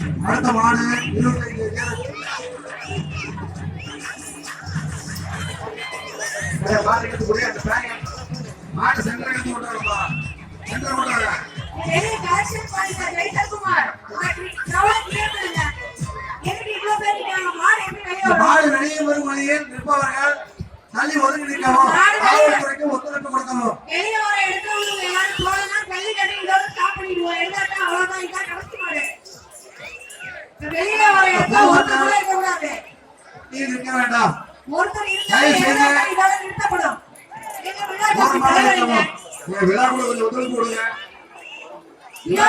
அடுத்த மாடு இருபத்தைந்து மாடு எடுத்துக்கூடிய அந்த பேங்க மாடு சென்டர் எடுத்து கொண்டாடுப்பா சென்டர் மாடு வெளியே நிற்பவர்கள் தள்ளி ஒதுங்கி நிற்கவும் காவல்துறைக்கு ஒத்துழைப்பு கொடுக்கவும். நிற்க வேண்டாம். ஒருத்தர் நிறுத்தப்படும். விழா கூட கொஞ்சம் ஒத்துழைப்பு கொடுங்க. விழா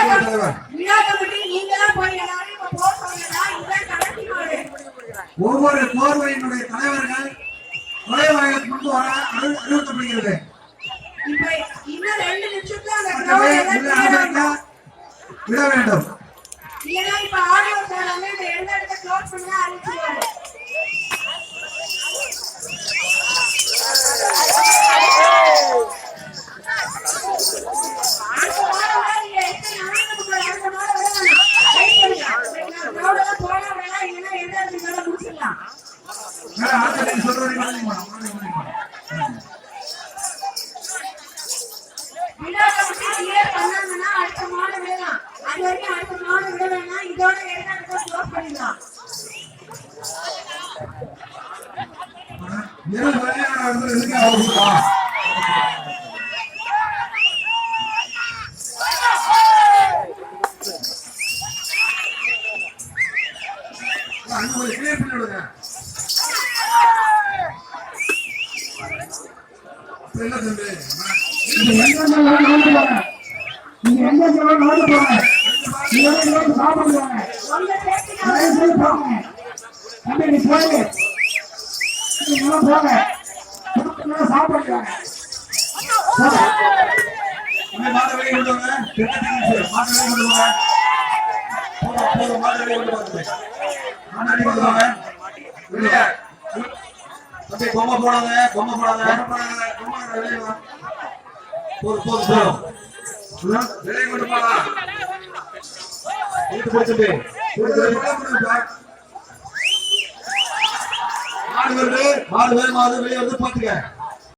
கமிட்டி நீங்க தான் போய் எல்லாரும் இப்ப போக சொல்லுங்க இதான் கடைசி மாடு. ஒவ்வொரு கோர்வையினுடைய தலைவர்கள் நுழைவாயிலுக்கு முன்பு வர அறி- அறிவுறுத்தப்படுகிறது இப்ப இன்னும் இடத்த க்ளோஸ் அடுத்த வாரம் அடுத்த வேணாம், அடுத்த மாதம் விடலாம். அது வரைக்கும் அடுத்த விட வேணாம். இதோட எடுத்து இடத்தையும் பண்ணிடலாம். என்ன தம்பி? நீங்க எங்க இருந்தாலும் ஓடி நீங்க எங்க இருந்தாலும் ஓடி நீங்க வந்து இங்க வந்து தம்பி, நீ போயிரு. நீங்க எல்லாம் போங்க. சாப்பிடுங்க, சாப்பிடுங்க. வெளியே கொண்டு வாங்க. வெளியே கொண்டு வாங்க. வெளியே கொண்டு வாங்க. வெளியே கொண்டு வாங்க. தம்பி, பொம்மை போடாத, பொம்மை போடாத. போதும், போதும், போதும். வெளியே கொண்டு போலாம். தம்பி. இழுத்து வெளியே கொண்டு வந்து பாத்துக்க